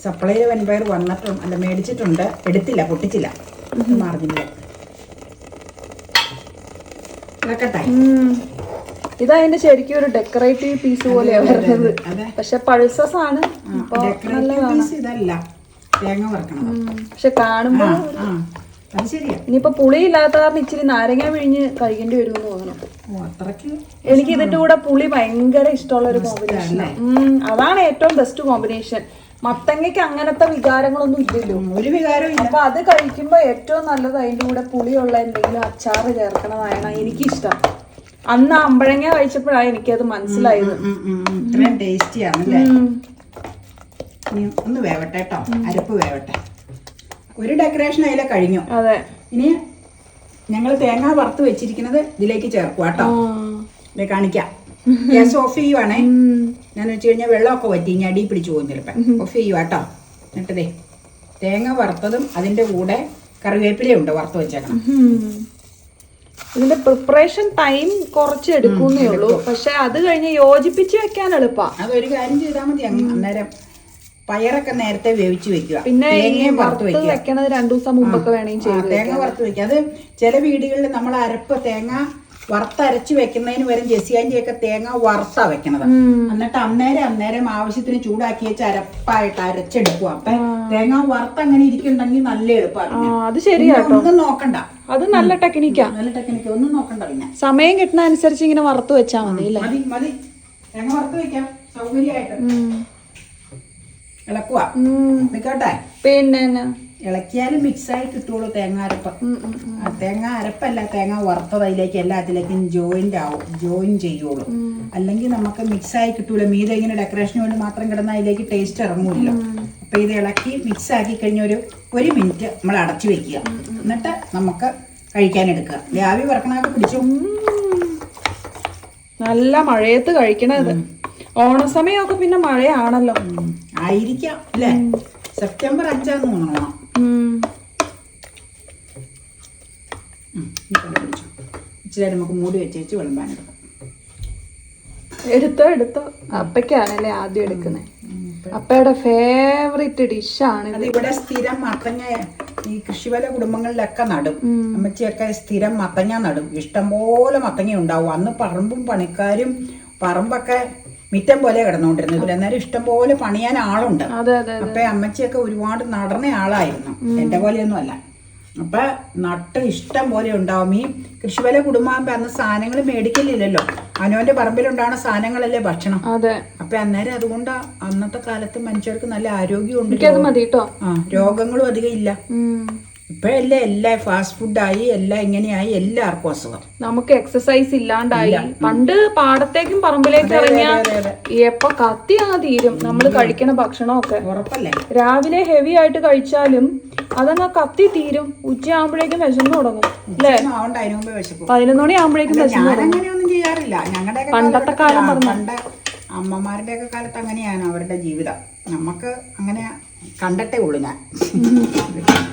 സപ്ലൈയിലെ വൻപയർ വന്നിട്ടുണ്ട് അല്ല മേടിച്ചിട്ടുണ്ട്. എടുത്തില്ല പൊട്ടിച്ചില്ല. മാർജിനിൽ ഇളക്കട്ടെ. ഇതതിന്റെ ശരിക്കും ഒരു ഡെക്കറേറ്റീവ് പീസ് പോലെയാണ് വരുന്നത്. പക്ഷെ പൾസസ് ആണ് ഇതല്ല. തേങ്ങ പക്ഷെ കാണുമ്പോ ആ. അത് ശരിയാ. ഇനിയിപ്പോ പുളി ഇല്ലാത്ത കാരണം ഇച്ചിരി നാരങ്ങ പിഴിഞ്ഞ് കഴിക്കേണ്ടി വരും എന്ന് തോന്നുന്നു. ഓ അത്രയ്ക്ക് എനിക്ക് ഇതിന്റെ കൂടെ പുളി ഭയങ്കര ഇഷ്ടമുള്ള ഒരു കോമ്പിനേഷൻ അതാണ് ഏറ്റവും ബെസ്റ്റ് കോമ്പിനേഷൻ മത്തങ്ങയ്ക്ക് അങ്ങനത്തെ വികാരങ്ങളൊന്നും ഇല്ലല്ലോ. ഒരു വികാരവും ഇല്ല. അപ്പൊ അത് കഴിക്കുമ്പോ ഏറ്റവും നല്ലത് അതിന്റെ കൂടെ പുളിയുള്ള എന്തെങ്കിലും അച്ചാർ ചേർക്കണതാണ് എനിക്കിഷ്ടം. അന്ന് അമ്പഴങ്ങ കഴിച്ചപ്പോഴാണ് എനിക്കത് മനസ്സിലായത്. ഇത്രയും ടേസ്റ്റിയാണ് ഒന്ന് വേവട്ടെ കേട്ടോ. അരപ്പ് വേവട്ടെ. ഒരു ഡെക്കറേഷൻ അതിലെ കഴിഞ്ഞു. അതെ. ഇനി ഞങ്ങൾ തേങ്ങ വറുത്ത് വെച്ചിരിക്കുന്നത് ഇതിലേക്ക് ചേർക്കുക കേട്ടോ. ഇത് കാണിക്കാം. ഗ്യാസ് ഓഫ് ചെയ്യുവാണേ. ഞാൻ വെച്ച് കഴിഞ്ഞാൽ വെള്ളമൊക്കെ വറ്റി ഇനി അടി പിടിച്ചു പോകും ചിലപ്പോൾ ഓഫ് ചെയ്യുക കേട്ടോ. എന്നിട്ടതേ തേങ്ങ വറുത്തതും അതിന്റെ കൂടെ കറിവേപ്പിലയുണ്ട് വറുത്ത് വെച്ചേക്കണം. ഇതിന്റെ പ്രിപ്പറേഷൻ ടൈം കുറച്ച് എടുക്കുന്നേ ഉള്ളൂ. പക്ഷെ അത് കഴിഞ്ഞ് യോജിപ്പിച്ച് വെക്കാൻ എളുപ്പാ. അതൊരു കാര്യം ചെയ്താൽ മതി അങ്ങ് അന്നേരം. പയറൊക്കെ നേരത്തെ വേവിച്ച് വെക്കുക. പിന്നെ തേങ്ങയും വറുത്ത് വെക്കുക. വെക്കണത് രണ്ടു ദിവസം മുമ്പൊക്കെ വേണമെങ്കിൽ തേങ്ങ വറുത്ത് വെക്കുക. അത് ചില വീടുകളിൽ നമ്മൾ അരപ്പ് തേങ്ങ വറുത്തരച്ച് വെക്കുന്നതിന് വരും ജെസിയാന്റെയൊക്കെ തേങ്ങ വറുത്താ വെക്കണത്. എന്നിട്ട് അന്നേരം അന്നേരം ആവശ്യത്തിന് ചൂടാക്കി വെച്ച് അരപ്പായിട്ട് അരച്ചെടുക്കുക. അപ്പൊ തേങ്ങ വറുത്ത് അങ്ങനെ ഇരിക്കുന്നുണ്ടെങ്കിൽ നല്ല എളുപ്പമാണ്. അത് ഒന്നും നോക്കണ്ട. അത് നല്ല ടെക്നിക്കാ. നല്ല ടെക്നിക്ക്. ഒന്നും നോക്കണ്ട പിന്നെ. സമയം കിട്ടുന്ന അനുസരിച്ച് ഇങ്ങനെ വറുത്ത് വെച്ചാ മതി അല്ലേ? മതി മതി. തേങ്ങ വറുത്ത് വെക്കാം. സൗകര്യമായിട്ട്. ഇളക്കുക. നിൽക്കട്ടെ പിന്നെ? ഇളക്കിയാലും മിക്സായി കിട്ടുള്ളൂ തേങ്ങ അരപ്പ്. തേങ്ങ അരപ്പല്ല തേങ്ങ വറുത്തത് അതിലേക്ക് എല്ലാത്തിലേക്കും ജോയിന്റ് ആവും. ജോയിൻ ചെയ്യുള്ളൂ. അല്ലെങ്കിൽ നമുക്ക് മിക്സ് മിക്സായി കിട്ടൂല. മീത ഇങ്ങനെ ഡെക്കറേഷന് വേണ്ടി മാത്രം കിടന്ന അതിലേക്ക് ടേസ്റ്റ് ഇറങ്ങൂല്ലോ. അപ്പൊ ഇത് ഇളക്കി മിക്സ് ആക്കി കഴിഞ്ഞ ഒരു ഒരു മിനിറ്റ് നമ്മൾ അടച്ചു വെക്കുക. എന്നിട്ട് നമുക്ക് കഴിക്കാൻ എടുക്കുക. രാവി വറക്കണൊക്കെ പിടിച്ചു? നല്ല മഴയത്ത് കഴിക്കണത്. ഓണസമയമൊക്കെ പിന്നെ മഴയാണല്ലോ. ആയിരിക്കാം അല്ലേ? സെപ്റ്റംബർ അഞ്ചാന്ന് തോന്നണം. ഇച്ചിരി നമുക്ക് മൂടി വെച്ച് വെച്ച് വിളമ്പാനെടുക്കാം എടുത്തോ എടുത്തോ. അപ്പയ്ക്കാണല്ലേ ആദ്യം എടുക്കുന്നത് അപ്പയുടെ ഫേവറേറ്റ് ഡിഷാണ് അത് ഇവിടെ സ്ഥിരം മത്തങ്ങ ഈ കൃഷിവല കുടുംബങ്ങളിലൊക്കെ നടും. അമ്മച്ചിയൊക്കെ സ്ഥിരം മത്തങ്ങ നടും. ഇഷ്ടംപോലെ മത്തങ്ങ ഉണ്ടാവും അന്ന് പറമ്പും പണിക്കാരും പറമ്പൊക്കെ മിറ്റം പോലെ കിടന്നുകൊണ്ടിരുന്നത് ഇതിൽ ഇഷ്ടം പോലെ പണിയാൻ ആളുണ്ട്. അപ്പൊ അമ്മച്ചിയൊക്കെ ഒരുപാട് നടന്ന ആളായിരുന്നു. എന്റെ പോലെയൊന്നും അല്ല അപ്പൊ നട്ട് ഇഷ്ടം പോലെ ഉണ്ടാവും. ഈ കൃഷിവല കുടുംബാകുമ്പോ അന്ന് സാധനങ്ങൾ മേടിക്കലില്ലല്ലോ. അനോന്റെ പറമ്പിലുണ്ടാവുന്ന സാധനങ്ങളല്ലേ ഭക്ഷണം? അപ്പൊ അന്നേരം അതുകൊണ്ട് അന്നത്തെ കാലത്ത് മനുഷ്യർക്ക് നല്ല ആരോഗ്യമുണ്ട്. രോഗങ്ങളും അധികം ഇല്ല. ഇപ്പോഴല്ലേ എല്ലാം ഫാസ്റ്റ് ഫുഡായി എല്ലാം ഇങ്ങനെയായി എല്ലാവർക്കും അസുഖം. നമുക്ക് എക്സസൈസ് ഇല്ലാണ്ടായി. പണ്ട് പാടത്തേക്കും പറമ്പിലേക്ക് ഇറങ്ങിയ എപ്പോ കത്തി അങ്ങ് തീരും നമ്മൾ കഴിക്കണ ഭക്ഷണമൊക്കെ. ഉറപ്പല്ലേ? രാവിലെ ഹെവി ആയിട്ട് കഴിച്ചാലും അതങ്ങ് കത്തി തീരും. ഉച്ചയാകുമ്പോഴേക്കും വിശന്നു തുടങ്ങും. അല്ലേ? പതിനൊന്ന് മണി ആകുമ്പോഴേക്കും വിശന്നു തുടങ്ങും. ഞാനങ്ങനെയൊന്നും ചെയ്യാറില്ല. ഞങ്ങളുടെ പണ്ടത്തെ കാലം പറഞ്ഞു. പണ്ട് അമ്മമാരുടെ ഒക്കെ കാലത്ത് അങ്ങനെയാണ് അവരുടെ ജീവിതം. നമുക്ക് അങ്ങനെ കണ്ടിട്ടേ ഉള്ളൂ ഞാൻ.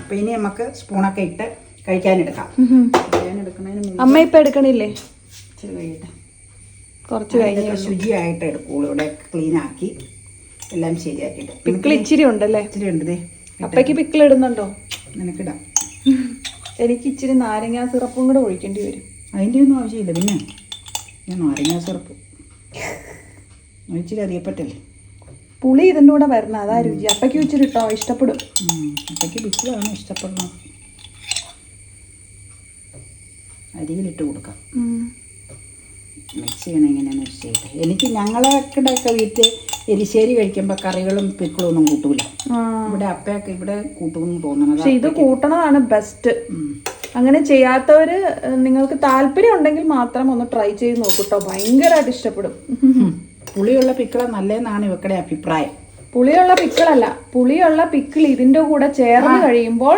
അപ്പൊ ഇനി നമുക്ക് സ്പൂണൊക്കെ ഇട്ട് കഴിക്കാനെടുക്കാം. കഴിക്കാനെടുക്കുന്നതിന് അമ്മ ഇപ്പൊ എടുക്കണില്ലേ? ഇച്ചിരി കഴിയട്ടെ കുറച്ച് കഴിഞ്ഞ് ശുചിയായിട്ട് എടുക്കുള്ളൂ. ഇവിടെ ക്ലീൻ ആക്കി എല്ലാം ശരിയാക്കിയിട്ട്. പിക്കിൾ ഇച്ചിരി ഉണ്ടല്ലേ? ഇച്ചിരി ഉണ്ട് ദേ. അപ്പയ്ക്ക് പിക്കിൾ ഇടുന്നുണ്ടോ? നിനക്കിടാം. എനിക്ക് ഇച്ചിരി നാരങ്ങാ സിറപ്പും കൂടെ ഒഴിക്കേണ്ടി വരും. അതിന്റെ ഒന്നും ആവശ്യമില്ല. പിന്നെ ഞാൻ നാരങ്ങ സിറപ്പ്. ഇച്ചിരി അറിയപ്പെട്ടല്ലേ പുളി ഇതിന്റെ കൂടെ വരണം. അതാ രുചി. അപ്പയ്ക്ക് വെച്ചിട്ട് ഇട്ടോ ഇഷ്ടപ്പെടും. അപ്പയ്ക്ക് ബിസിലാണ് ഇഷ്ടപ്പെടുന്നത്. അരിയിലിട്ട് കൊടുക്കാം. മിക്സ് ചെയ്യണം എങ്ങനെയാണെന്ന് വെച്ച് ചെയ്യട്ടെ എനിക്ക് ഞങ്ങളൊക്കെ വീട്ടിൽ എരിശ്ശേരി കഴിക്കുമ്പോൾ കറികളും പിക്കിളും ഒന്നും കൂട്ടൂല. ഇവിടെ അപ്പയൊക്കെ ഇവിടെ കൂട്ടുമെന്ന് തോന്നണം പക്ഷെ ഇത് കൂട്ടണതാണ് ബെസ്റ്റ് അങ്ങനെ ചെയ്യാത്തവർ നിങ്ങൾക്ക് താല്പര്യം ഉണ്ടെങ്കിൽ മാത്രം ഒന്ന് ട്രൈ ചെയ്ത് നോക്കൂട്ടോ ഭയങ്കരമായിട്ട് ഇഷ്ടപ്പെടും. പുളിയുള്ള പിക്കിള നല്ലതെന്നാണ് ഇവക്കടെ അഭിപ്രായം. പുളിയുള്ള പിക്കിളല്ല പുളിയുള്ള പിക്കിൾ ഇതിന്റെ കൂടെ ചേർന്ന് കഴിയുമ്പോൾ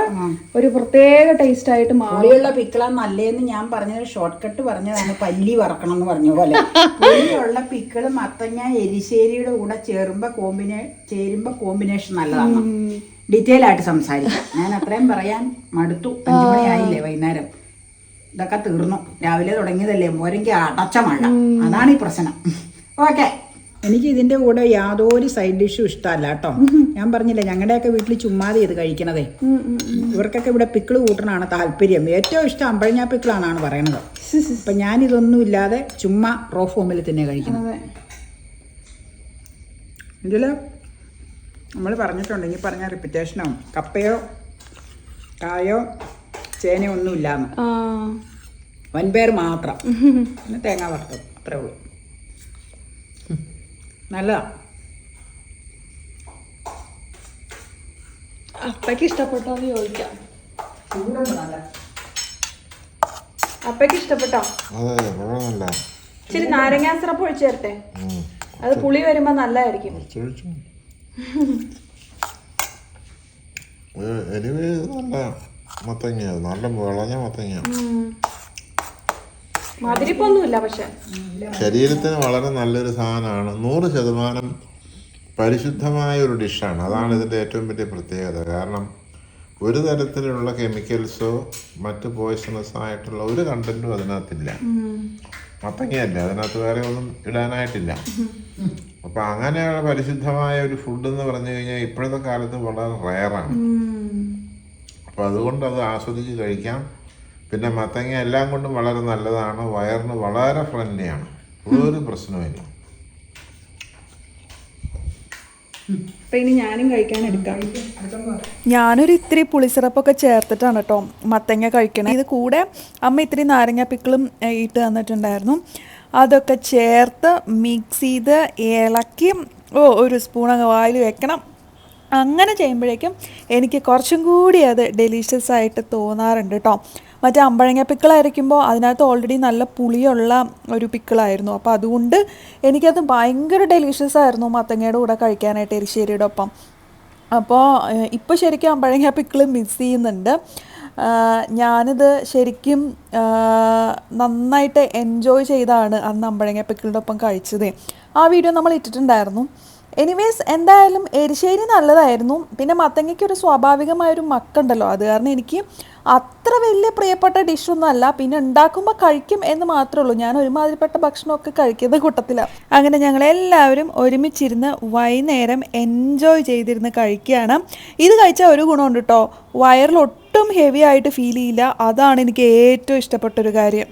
ഒരു പ്രത്യേക ടേസ്റ്റ് ആയിട്ട് മാറും. പുളിയുള്ള പിക്കിള നല്ലതെന്ന് ഞാൻ പറഞ്ഞത് ഷോർട്ട് കട്ട് പറഞ്ഞതാണ് പല്ലി വറക്കണം എന്ന് പറഞ്ഞ പോലെ. പുളിയുള്ള പിക്കിൾ മത്തങ്ങ എരിശ്ശേരിയുടെ കൂടെ ചേരുമ്പോ കോമ്പിനേ ചേരുമ്പോ കോമ്പിനേഷൻ നല്ലതാണ്. ഡീറ്റെയിൽ ആയിട്ട് സംസാരിക്കാം. ഞാൻ അത്രയും പറയാൻ മടുത്തു. അഞ്ചു മണിയായില്ലേ വൈകുന്നേരം. ഇതൊക്കെ തീർന്നു. രാവിലെ തുടങ്ങിയതല്ലേ മോരെങ്കിൽ അടച്ച മഴ. അതാണ് ഈ പ്രശ്നം. ഓക്കെ. എനിക്ക് ഇതിന്റെ കൂടെ യാതൊരു സൈഡ് ഡിഷും ഇഷ്ടമല്ല കേട്ടോ. ഞാൻ പറഞ്ഞില്ലേ ഞങ്ങളുടെയൊക്കെ വീട്ടിൽ ചുമ്മാതെ ഇത് കഴിക്കണതേ. ഇവർക്കൊക്കെ ഇവിടെ പിക്കിൾ കൂട്ടണാണ് താല്പര്യം. ഏറ്റവും ഇഷ്ടം അമ്പഴഞ്ഞാ പിക്കിളാണെന്നാണ് പറയണത്. അപ്പൊ ഞാൻ ഇതൊന്നും ഇല്ലാതെ ചുമ്മാ റോ ഫോമിൽ തന്നെ കഴിക്കണം. ഇതിൽ ഇതിൽ നമ്മൾ പറഞ്ഞിട്ടുണ്ട് ഇനി പറഞ്ഞ റിപ്പിറ്റേഷനോ കപ്പയോ കായോ ചേനയോ ഒന്നും ഇല്ലാന്ന് ആ. വൻപയർ മാത്രം. പിന്നെ തേങ്ങ വറുത്തത് അത്രേ ഉള്ളൂ. നല്ലതാ അപ്പയ്ക്ക് ഇഷ്ടപ്പെട്ടോ എന്ന് ചോദിക്കാം. അപ്പയ്ക്ക് ഇഷ്ടപ്പെട്ടോ? ഇച്ചിരി നാരങ്ങാ സിറപ്പ് ഒഴിച്ചു തരട്ടെ? അത് പുളി വരുമ്പോ നല്ലതായിരിക്കും. നല്ല മത്തങ്ങ നല്ല വിളഞ്ഞ മത്തങ്ങ. മധുരിപ്പൊന്നുമില്ല പക്ഷെ. ശരീരത്തിന് വളരെ നല്ലൊരു സാധനമാണ്. നൂറ് ശതമാനം പരിശുദ്ധമായ ഒരു ഡിഷാണ്. അതാണ് ഇതിന്റെ ഏറ്റവും വലിയ പ്രത്യേകത. കാരണം ഒരു തരത്തിലുള്ള കെമിക്കൽസോ മറ്റ് പോയ്സണസ് ആയിട്ടുള്ള ഒരു കണ്ടന്റും അതിനകത്തില്ല. മത്തങ്ങയല്ല? അതിനകത്ത് വേറെ ഒന്നും ഇടാനായിട്ടില്ല. അപ്പൊ അങ്ങനെയുള്ള പരിശുദ്ധമായ ഒരു ഫുഡ് എന്ന് പറഞ്ഞു കഴിഞ്ഞാൽ ഇപ്പോഴത്തെ കാലത്ത് വളരെ റയറാണ് അപ്പൊ അതുകൊണ്ട് അത് ആസ്വദിച്ച് കഴിക്കാം. പിന്നെ മത്തങ്ങ എല്ലാം കൊണ്ടും വളരെ നല്ലതാണ്. വയറിന് വളരെ ഫ്രണ്ട്ലിയാണ് ഒരു എടുക്കാം. ഞാനൊരു ഇത്തിരി പുളിസിറപ്പൊക്കെ ചേർത്തിട്ടാണ് കേട്ടോ മത്തങ്ങ കഴിക്കണേ. ഇത് കൂടെ അമ്മ ഇത്തിരി നാരങ്ങ പിക്കിളും ഇട്ട് തന്നിട്ടുണ്ടായിരുന്നു. അതൊക്കെ ചേർത്ത് മിക്സ് ചെയ്ത് ഇളക്കി ഓ ഒരു സ്പൂണൊക്കെ അങ്ങ് വായിൽ വെക്കണം. അങ്ങനെ ചെയ്യുമ്പോഴേക്കും എനിക്ക് കുറച്ചും കൂടി അത് ഡെലീഷ്യസ് ആയിട്ട് തോന്നാറുണ്ട് കേട്ടോ. മറ്റേ അമ്പഴങ്ങ പിക്കിളായിരിക്കുമ്പോൾ അതിനകത്ത് ഓൾറെഡി നല്ല പുളിയുള്ള ഒരു പിക്കിളായിരുന്നു. അപ്പോൾ അതുകൊണ്ട് എനിക്കത് ഭയങ്കര ഡെലീഷ്യസ് ആയിരുന്നു മത്തങ്ങയുടെ കൂടെ കഴിക്കാനായിട്ട് എരിശ്ശേരിയുടെ ഒപ്പം. അപ്പോൾ ഇപ്പോൾ ശരിക്കും അമ്പഴങ്ങ പിക്കിൾ മിസ് ചെയ്യുന്നുണ്ട്. ഞാനിത് ശരിക്കും നന്നായിട്ട് എൻജോയ് ചെയ്താണ് അന്ന് അമ്പഴങ്ങ പിക്കിളിന്റെ ഒപ്പം കഴിച്ചത്. ആ വീഡിയോ നമ്മൾ ഇട്ടിട്ടുണ്ടായിരുന്നു. എനിവേസ് എന്തായാലും എരിശ്ശേരി നല്ലതായിരുന്നു. പിന്നെ മത്തങ്ങയ്ക്ക് ഒരു സ്വാഭാവികമായൊരു മക്കുണ്ടല്ലോ. അത് കാരണം എനിക്ക് അത്ര വലിയ പ്രിയപ്പെട്ട ഡിഷൊന്നും അല്ല. പിന്നെ ഉണ്ടാക്കുമ്പോൾ കഴിക്കും എന്ന് മാത്രമേ ഉള്ളൂ. ഞാൻ ഒരുമാതിരിപ്പെട്ട ഭക്ഷണമൊക്കെ കഴിക്കുന്ന കൂട്ടത്തിലാണ് അങ്ങനെ ഞങ്ങൾ എല്ലാവരും ഒരുമിച്ചിരുന്ന് വൈകുന്നേരം എൻജോയ് ചെയ്തിരുന്ന് കഴിക്കുകയാണ്. ഇത് കഴിച്ചാൽ ഒരു ഗുണമുണ്ട് കേട്ടോ വയറിൽ ഒട്ടും ഹെവി ആയിട്ട് ഫീൽ ചെയ്യില്ല. അതാണ് എനിക്ക് ഏറ്റവും ഇഷ്ടപ്പെട്ടൊരു കാര്യം.